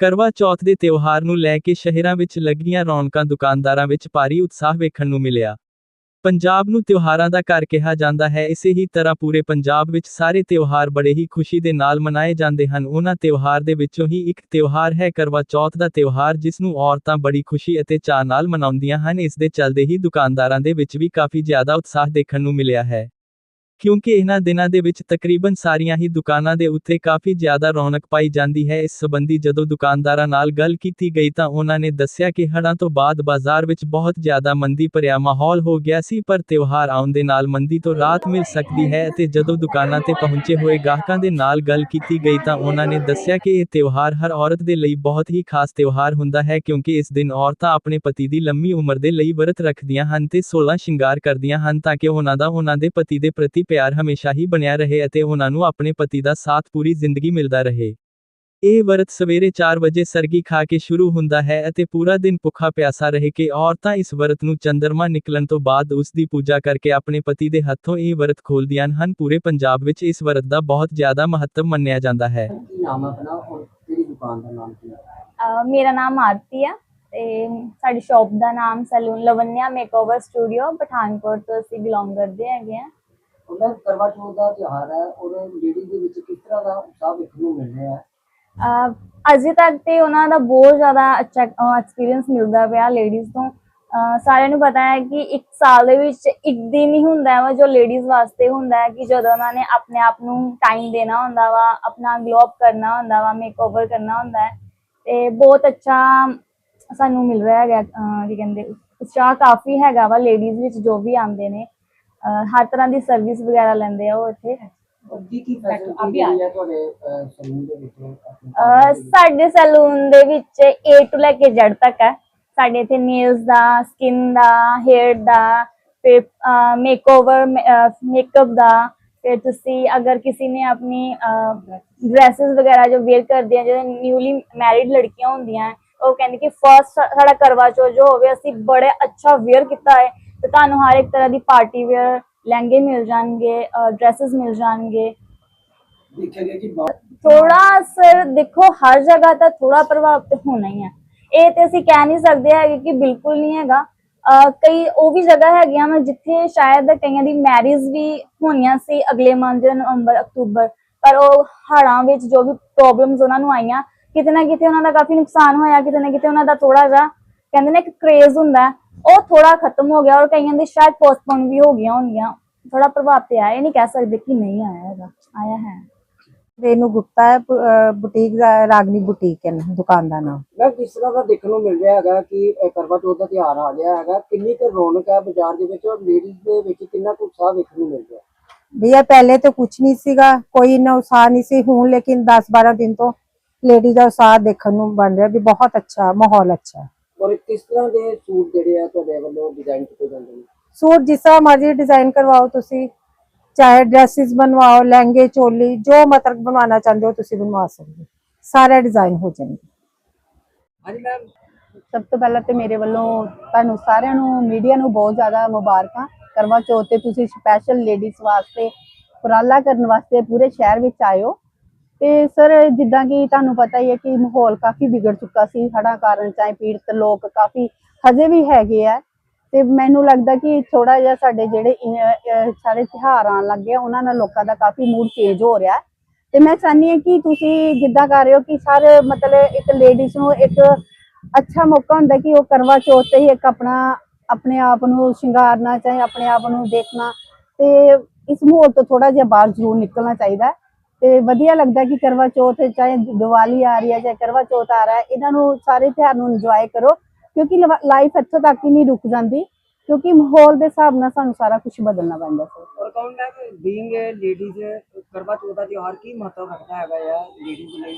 ਕਰਵਾ ਚੌਥ ਦੇ ਤਿਉਹਾਰ ਨੂੰ ਲੈ ਕੇ ਸ਼ਹਿਰਾਂ ਵਿੱਚ ਲੱਗੀਆਂ ਰੌਣਕਾਂ ਦੁਕਾਨਦਾਰਾਂ ਵਿੱਚ ਭਾਰੀ ਉਤਸ਼ਾਹ ਵੇਖਣ ਨੂੰ ਮਿਲਿਆ। ਪੰਜਾਬ ਨੂੰ ਤਿਉਹਾਰਾਂ ਦਾ ਘਰ ਕਿਹਾ ਜਾਂਦਾ ਹੈ, ਇਸੇ ਹੀ ਤਰ੍ਹਾਂ ਪੂਰੇ ਪੰਜਾਬ ਵਿੱਚ ਸਾਰੇ ਤਿਉਹਾਰ ਬੜੇ ਹੀ ਖੁਸ਼ੀ ਦੇ ਨਾਲ ਮਨਾਏ ਜਾਂਦੇ ਹਨ। ਉਹਨਾਂ ਤਿਉਹਾਰ ਦੇ ਵਿੱਚੋਂ ਹੀ ਇੱਕ ਤਿਉਹਾਰ ਹੈ ਕਰਵਾ ਚੌਥ ਦਾ ਤਿਉਹਾਰ, ਜਿਸ ਨੂੰ ਔਰਤਾਂ ਬੜੀ ਖੁਸ਼ੀ ਅਤੇ ਚਾਅ ਨਾਲ ਮਨਾਉਂਦੀਆਂ ਹਨ। ਇਸ ਦੇ ਚੱਲਦੇ ਹੀ ਦੁਕਾਨਦਾਰਾਂ ਦੇ ਵਿੱਚ ਵੀ ਕਾਫੀ ਜ਼ਿਆਦਾ ਉਤਸ਼ਾਹ ਦੇਖਣ ਨੂੰ ਮਿਲਿਆ ਹੈ। ਕਿਉਂਕਿ ਇਹਨਾਂ ਦਿਨਾਂ ਦੇ ਵਿੱਚ ਤਕਰੀਬਨ ਸਾਰੀਆਂ ਹੀ ਦੁਕਾਨਾਂ ਦੇ ਉੱਤੇ ਕਾਫੀ ਜ਼ਿਆਦਾ ਰੌਣਕ ਪਾਈ ਜਾਂਦੀ ਹੈ। ਇਸ ਸੰਬੰਧੀ ਜਦੋਂ ਦੁਕਾਨਦਾਰਾਂ ਨਾਲ ਗੱਲ ਕੀਤੀ ਗਈ ਤਾਂ ਉਹਨਾਂ ਨੇ ਦੱਸਿਆ ਕਿ ਹੜ੍ਹਾਂ ਤੋਂ ਬਾਅਦ ਬਾਜ਼ਾਰ ਵਿੱਚ ਬਹੁਤ ਜ਼ਿਆਦਾ ਮੰਦੀ ਭਰਿਆ ਮਾਹੌਲ ਹੋ ਗਿਆ ਸੀ, ਪਰ ਤਿਉਹਾਰ ਆਉਣ ਦੇ ਨਾਲ ਮੰਦੀ ਤੋਂ ਰਾਹਤ ਮਿਲ ਸਕਦੀ ਹੈ ਅਤੇ ਜਦੋਂ ਦੁਕਾਨਾਂ ਤੇ ਪਹੁੰਚੇ ਹੋਏ ਗਾਹਕਾਂ ਦੇ ਨਾਲ ਗੱਲ ਕੀਤੀ ਗਈ ਤਾਂ ਉਹਨਾਂ ਨੇ ਦੱਸਿਆ ਕਿ ਇਹ ਤਿਉਹਾਰ ਹਰ ਔਰਤ ਦੇ ਲਈ ਬਹੁਤ ਹੀ ਖਾਸ ਤਿਉਹਾਰ ਹੁੰਦਾ ਹੈ ਕਿਉਂਕਿ ਇਸ ਦਿਨ ਔਰਤਾਂ ਆਪਣੇ ਪਤੀ ਦੀ ਲੰਮੀ ਉਮਰ ਦੇ ਲਈ ਵਰਤ ਰੱਖਦੀਆਂ ਹਨ ਤੇ 16 ਸ਼ਿੰਗਾਰ ਕਰਦੀਆਂ ਹਨ ਤਾਂ ਕਿ ਉਹਨਾਂ ਦਾ ਉਹਨਾਂ ਦੇ ਪਤੀ ਦੇ ਪ੍ਰਤੀ ਪਿਆਰ ਹਮੇਸ਼ਾ ਹੀ ਬਣਿਆ ਰਹੇ ਅਤੇ ਉਹਨਾਂ ਨੂੰ ਆਪਣੇ ਪਤੀ ਦਾ ਸਾਥ ਪੂਰੀ ਜ਼ਿੰਦਗੀ ਮਿਲਦਾ ਰਹੇ। ਇਹ ਵਰਤ ਸਵੇਰੇ 4 ਵਜੇ ਸਰਗੀ ਖਾ ਕੇ ਸ਼ੁਰੂ ਹੁੰਦਾ ਹੈ ਅਤੇ ਪੂਰਾ ਦਿਨ ਭੁੱਖਾ ਪਿਆਸਾ ਰਹਿ ਕੇ ਔਰਤਾਂ ਇਸ ਵਰਤ ਨੂੰ ਚੰਦਰਮਾ ਨਿਕਲਣ ਤੋਂ ਬਾਅਦ ਉਸ ਦੀ ਪੂਜਾ ਕਰਕੇ ਆਪਣੇ ਪਤੀ ਦੇ ਹੱਥੋਂ ਇਹ ਵਰਤ ਖੋਲਦੀਆਂ ਹਨ। ਪੂਰੇ ਪੰਜਾਬ ਵਿੱਚ ਇਸ ਵਰਤ ਦਾ ਬਹੁਤ ਜ਼ਿਆਦਾ ਮਹੱਤਵ ਮੰਨਿਆ ਜਾਂਦਾ ਹੈ। ਕੀ ਨਾਮ ਹੈ ਆਪਣਾ ਔਰ ਕਿਹੜੀ ਦੁਕਾਨ ਦਾ ਨਾਮ ਕੀ ਹੈ? ਅਹ ਮੇਰਾ ਨਾਮ ਆਰਤੀ ਆ ਤੇ ਸਾਡੀ ਸ਼ਾਪ ਦਾ ਨਾਮ salon Lavanya makeover studio Pathankot ਤੋਂ ਅਸੀਂ ਬਿਲੋਂਗ ਕਰਦੇ ਹੈਗੇ ਆ। ਉਹਨਾਂ ਕਰਵਾ ਚੌਥ ਦਾ ਤਿਉਹਾਰ ਹੈ ਔਰ ਲੇਡੀ ਦੇ ਵਿੱਚ ਕਿਸ ਤਰ੍ਹਾਂ ਦਾ ਉਤਸ਼ਾਹ ਵੇਖਣ ਨੂੰ ਮਿਲ ਰਿਹਾ ਹੈ? ਅਜੇ ਤੱਕ ਤੇ ਉਹਨਾਂ ਦਾ ਬਹੁਤ ਜ਼ਿਆਦਾ ਅੱਛਾ ਐਕਸਪੀਰੀਅੰਸ ਮਿਲਦਾ ਪਿਆ ਲੇਡੀਜ਼ ਤੋਂ। ਅਹ ਸਾਰਿਆਂ ਨੂੰ ਪਤਾ ਹੈ ਕਿ ਇੱਕ ਸਾਲ ਦੇ ਵਿੱਚ ਇੱਕ ਦਿਨ ਹੀ ਹੁੰਦਾ ਵਾ ਜੋ ਲੇਡੀਜ਼ ਵਾਸਤੇ ਹੁੰਦਾ ਹੈ ਕਿ ਜਦੋਂ ਉਹਨਾਂ ਨੇ ਆਪਣੇ ਆਪ ਨੂੰ ਟਾਈਮ ਦੇਣਾ ਹੁੰਦਾ ਵਾ, ਆਪਣਾ ਗਲੋ ਕਰਨਾ ਹੁੰਦਾ ਵਾ ਮੇਕਓਵਰ ਕਰਨਾ ਹੁੰਦਾ ਹੈ। ਤੇ ਬਹੁਤ ਅੱਛਾ ਸਾਨੂੰ ਮਿਲ ਰਿਹਾ ਹੈਗਾ ਕੀ ਕਹਿੰਦੇ, ਉਤਸ਼ਾਹ ਕਾਫੀ ਹੈਗਾ ਵਾ ਲੇਡੀਜ਼ ਵਿੱਚ ਜੋ ਵੀ ਆਉਂਦੇ ਨੇ। ਹਰ ਤਰ੍ਹਾਂ ਦੀ ਸਰਵਿਸ ਵਗੈਰਾ ਲੈਂਦੇ ਆ ਉਹ ਇੱਥੇ। ਔਰ ਕੀ ਕੀ ਫੈਸਿਲਿਟੀ ਹੈ ਤੁਹਾਡੇ ਸਲੂਨ ਦੇ ਵਿੱਚ ਆਪਣੀ ਅਹ ਸਾਡੇ ਸੈਲੂਨ ਦੇ ਵਿੱਚ A ਤੋਂ ਲੈ ਕੇ Z ਤੱਕ ਹੈ। ਸਾਡੇ ਇੱਥੇ ਨੇਲਸ ਦਾ ਸਕਿਨ ਦਾ ਹੇਅਰ ਦਾ ਫਿਰ ਮੇਕਓਵਰ ਮੇਕਅਪ ਦਾ। ਫਿਰ ਤੁਸੀਂ ਅਗਰ ਕਿਸੇ ਨੇ ਆਪਣੀ ਡਰੈਸਸ ਵਗੈਰਾ ਜੋ ਵੇਅਰ ਕਰਦੀ ਆ ਜਿਹੜੇ ਨਿਊਲੀ ਮੈਰਿਡ ਲੜਕੀਆਂ ਹੁੰਦੀਆਂ ਉਹ ਕਹਿੰਦੀ ਕਿ ਫਰਸਟ ਸਾਡਾ ਕਰਵਾ ਚੌਥ ਜੋ ਹੋਵੇ ਅਸੀਂ ਬੜੇ ਅੱਛਾ ਵੇਅਰ ਕੀਤਾ ਹੈ। ਤੇ ਤੁਹਾਨੂੰ ਹਰ ਇੱਕ ਤਰ੍ਹਾਂ ਦੀ ਪਾਰਟੀ ਵੇਅਰ ਲਹਿੰਗੇ ਮਿਲ ਜਾਣਗੇ ਡਰੈਸਸ ਮਿਲ ਜਾਣਗੇ। ਦੇਖਿਆ ਗਿਆ ਕਿ ਬਹੁਤ ਥੋੜਾ ਅਸਰ ਦੇਖੋ ਹਰ ਜਗ੍ਹਾ ਤਾਂ ਥੋੜਾ ਪ੍ਰਭਾਵ ਤੇ ਹੋਣਾ ਹੀ ਹੈ ਇਹ ਤੇ ਅਸੀਂ ਕਹਿ ਨਹੀਂ ਸਕਦੇ ਹੈਗੇ ਕਿ ਬਿਲਕੁਲ ਨਹੀਂ ਹੈਗਾ। ਕਈ ਉਹ ਵੀ ਜਗ੍ਹਾ ਹੈਗੀਆਂ ਵਾ ਜਿੱਥੇ ਸ਼ਾਇਦ ਕਈਆਂ ਦੀ ਮੈਰਿਜ ਵੀ ਹੋਣੀਆਂ ਸੀ ਅਗਲੇ ਮੰਥ ਦੇ ਨਵੰਬਰ ਅਕਤੂਬਰ ਪਰ ਉਹ ਹੜ੍ਹਾਂ ਵਿੱਚ ਜੋ ਵੀ ਪ੍ਰੋਬਲਮਸ ਉਹਨਾਂ ਨੂੰ ਆਈਆਂ ਕਿਤੇ ਨਾ ਕਿਤੇ ਉਹਨਾਂ ਦਾ ਕਾਫੀ ਨੁਕਸਾਨ ਹੋਇਆ ਕਿਤੇ ਨਾ ਕਿਤੇ ਉਹਨਾਂ ਦਾ ਥੋੜਾ ਜਿਹਾ ਕਹਿੰਦੇ ਨੇ ਇੱਕ ਕ੍ਰੇਜ਼ ਹੁੰਦਾ। ਉਹ ਥੋੜਾ ਖਤਮ ਹੋ ਗਿਆ ਔਰ ਕਈਆਂ ਦੇ ਸ਼ਾਇਦ ਪੋਸਟਪੋਨ ਵੀ ਹੋ ਗਈਆਂ ਹੋਣਗੀਆਂ। ਥੋੜਾ ਪ੍ਰਭਾਵ ਤੇ ਆਇਆ ਇਹ ਨਹੀਂ ਕਹਿ ਸਕਦੇ ਕਿ ਨਹੀਂ ਆਇਆ ਹੈਗਾ ਆਇਆ ਹੈ। ਰੇਨੂ ਗੁਪਤਾ ਹੈ ਅਹ ਬੁਟੀਕ ਦਾ ਰਾਗਨੀ ਬੁਟੀਕ ਹੈ ਨਾ, ਦੁਕਾਨ ਦਾ ਨਾਮ। ਮੈਂ ਕਿਸ ਤਰ੍ਹਾਂ ਦਾ ਦੇਖਣ ਨੂੰ ਮਿਲ ਰਿਹਾ ਹੈਗਾ ਕਿ ਇਹ ਕਰਵਾ ਚੌਥ ਦਾ ਤਿਉਹਾਰ ਆ ਗਿਆ ਹੈਗਾ। ਕਿੰਨੀ ਕੁ ਰੌਣਕ ਹੈ ਬਾਜ਼ਾਰ ਦੇ ਵਿੱਚ ਔਰ ਲੇਡੀਜ਼ ਦੇ ਵਿੱਚ ਕਿੰਨਾ ਕੁ ਉਤਸ਼ਾਹ ਵੇਖਣ ਨੂੰ ਮਿਲ ਰਿਹਾ? ਭਈਆ ਪਹਿਲੇ ਤਾਂ ਕੁਝ ਨਹੀਂ ਸੀਗਾ ਕੋਈ ਇੰਨਾ ਉਤਸ਼ਾਹ ਨਹੀਂ ਸੀ। ਹੁਣ ਲੇਕਿਨ 10 12 ਦਿਨ ਤੋਂ ਲੇਡੀ ਦਾ ਉਤਸ਼ਾਹ ਦੇਖਣ ਨੂੰ ਬਣ ਰਿਹਾ ਵੀ ਬਹੁਤ ਅੱਛਾ ਮਾਹੌਲ ਅੱਛਾ। ਹੈ ਕਿਸ ਤਰ੍ਹਾਂ ਦੇ ਸੂਟ ਜਿਹੜੇ ਆ ਤੁਹਾਡੇ ਵੱਲੋਂ ਡਿਜ਼ਾਈਨ ਕੀਤੇ ਜਾਂਦੇ ਨੇ? ਸੂਟ ਜਿਸ ਤਰ੍ਹਾਂ ਮਰਜ਼ੀ ਡਿਜ਼ਾਈਨ ਕਰਵਾਓ ਤੁਸੀਂ ਚਾਹੇ ਡਰੈਸਿਸ ਬਣਵਾਓ ਲਹਿੰਗੇ ਚੋਲੀ ਜੋ ਮਤਲਬ ਬਣਵਾਉਣਾ ਚਾਹੁੰਦੇ ਹੋ ਤੁਸੀਂ ਬਣਵਾ ਸਕਦੇ ਹੋ। ਸਾਰੇ ਡਿਜ਼ਾਈਨ ਹੋ ਜਾਣਗੇ ਹਾਂਜੀ ਮੈਮ ਸਭ ਤੋਂ ਪਹਿਲਾਂ ਤੇ ਮੇਰੇ ਵੱਲੋਂ ਤੁਹਾਨੂੰ ਸਾਰਿਆਂ ਨੂੰ ਮੀਡੀਆ ਨੂੰ ਬਹੁਤ ਜ਼ਿਆਦਾ ਮੁਬਾਰਕਾਂ। ਕਰਵਾ ਚੌਥ ਤੇ ਤੁਸੀਂ ਸਪੈਸ਼ਲ ਲੇਡੀਜ਼ ਵਾਸਤੇ ਉਪਰਾਲਾ ਕਰਨ ਵਾਸਤੇ ਪੂਰੇ ਸ਼ਹਿਰ ਵਿੱਚ ਹੋ ਤੇ ਸਰ, ਜਿੱਦਾਂ ਕਿ ਤੁਹਾਨੂੰ ਪਤਾ ਹੀ ਹੈ ਕਿ ਮਾਹੌਲ ਕਾਫੀ ਵਿਗੜ ਚੁੱਕਾ ਸੀ, ਹੜ੍ਹਾਂ ਕਾਰਨ ਚਾਹੇ ਪੀੜਤ ਲੋਕ ਕਾਫੀ ਹਜੇ ਵੀ ਹੈਗੇ ਆ। ਤੇ ਮੈਨੂੰ ਲੱਗਦਾ ਕਿ ਥੋੜਾ ਜਿਹਾ ਸਾਡੇ ਜਿਹੜੇ ਸਾਰੇ ਤਿਉਹਾਰ ਆਉਣ ਲੱਗੇ ਆ, ਉਹਨਾਂ ਨਾਲ ਲੋਕਾਂ ਦਾ ਕਾਫੀ ਮੂਡ ਚੇਂਜ ਹੋ ਰਿਹਾ। ਹੈ ਤੇ ਮੈਂ ਚਾਹੁੰਦੀ ਹਾਂ ਕਿ ਤੁਸੀਂ ਜਿੱਦਾਂ ਕਰ ਰਹੇ ਹੋ ਕਿ ਸਰ, ਮਤਲਬ ਇੱਕ ਲੇਡੀਜ਼ ਨੂੰ ਇੱਕ ਅੱਛਾ ਮੌਕਾ ਹੁੰਦਾ ਕਿ ਉਹ ਕਰਵਾ ਚੌਥ ਤੇ ਹੀ ਇੱਕ ਆਪਣਾ, ਆਪਣੇ ਆਪ ਨੂੰ ਸ਼ਿੰਗਾਰਨਾ, ਚਾਹੇ ਆਪਣੇ ਆਪ ਨੂੰ ਦੇਖਣਾ। ਤੇ ਇਸ ਮਾਹੌਲ ਤੋਂ ਥੋੜਾ ਜਿਹਾ ਬਾਹਰ ਜ਼ਰੂਰ ਨਿਕਲਣਾ ਚਾਹੀਦਾ। ਤੇ ਵਧੀਆ ਲੱਗਦਾ ਕਿ ਕਰਵਾ ਚੌਥ ਚਾਹੇ ਦੀਵਾਲੀ ਆ ਰਹੀ ਹੈ ਚਾਹੇ ਕਰਵਾ ਚੌਥ ਆ ਰਿਹਾ ਹੈ ਇਹਨਾਂ ਨੂੰ ਸਾਰੇ ਤਿਉਹਾਰ ਨੂੰ ਇੰਜੋਏ ਕਰੋ ਕਿਉਂਕਿ ਲਾਈਫ ਇੱਥੋਂ ਤੱਕ ਹੀ ਨਹੀਂ ਰੁਕ ਜਾਂਦੀ ਕਿਉਂਕਿ ਮਾਹੌਲ ਦੇ ਹਿਸਾਬ ਨਾਲ ਸਾਨੂੰ ਸਾਰਾ ਕੁਝ ਬਦਲਣਾ ਪੈਂਦਾ ਸਰ ਔਰ ਕੌਣ ਹੈ ਕਿ ਬੀਇੰਗ ਲੇਡੀਜ਼ ਕਰਵਾ ਚੌਥ ਦਾ ਤਿਉਹਾਰ ਕੀ ਮਹੱਤਵ ਰੱਖਦਾ ਹੈਗਾ ਆ ਲੇਡੀਜ਼ ਲਈ?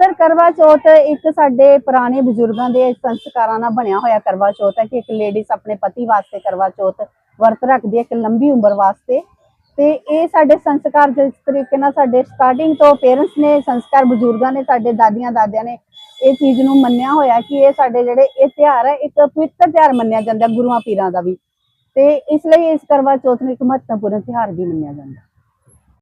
ਸਰ ਕਰਵਾ ਚੌਥ ਇੱਕ ਸਾਡੇ ਪੁਰਾਣੇ ਬਜ਼ੁਰਗਾਂ ਦੇ ਸੰਸਕਾਰਾਂ ਨਾਲ ਬਣਿਆ ਹੋਇਆ ਕਰਵਾ ਚੌਥ ਹੈ ਕਿ ਇੱਕ ਲੇਡੀਜ਼ ਆਪਣੇ ਪਤੀ ਵਾਸਤੇ ਕਰਵਾ ਚੌਥ ਵਰਤ ਰੱਖਦੀ ਹੈ ਇੱਕ ਲੰਬੀ ਉਮਰ ਵਾਸਤੇ। ਤੇ ਇਹ ਸਾਡੇ ਸੰਸਕਾਰ ਜਿਸ ਤਰੀਕੇ ਨਾਲ ਸਾਡੇ ਸਟਾਰਟਿੰਗ ਤੋਂ ਪੇਰੈਂਟਸ ਨੇ, ਸੰਸਕਾਰ ਬਜ਼ੁਰਗਾਂ ਨੇ, ਸਾਡੇ ਦਾਦੀਆਂ ਦਾਦਿਆਂ ਨੇ ਇਹ ਚੀਜ਼ ਨੂੰ ਮੰਨਿਆ ਹੋਇਆ ਕਿ ਇਹ ਸਾਡੇ ਜਿਹੜੇ ਇਹ ਤਿਉਹਾਰ ਹੈ, ਇੱਕ ਪਵਿੱਤਰ ਤਿਉਹਾਰ ਮੰਨਿਆ ਜਾਂਦਾ ਗੁਰੂਆਂ ਪੀਰਾਂ ਦਾ ਵੀ। ਤੇ ਇਸ ਲਈ ਇਸ ਕਰਵਾ ਚੌਥ ਨੂੰ ਇੱਕ ਮਹੱਤਵਪੂਰਨ ਤਿਉਹਾਰ ਵੀ ਮੰਨਿਆ ਜਾਂਦਾ।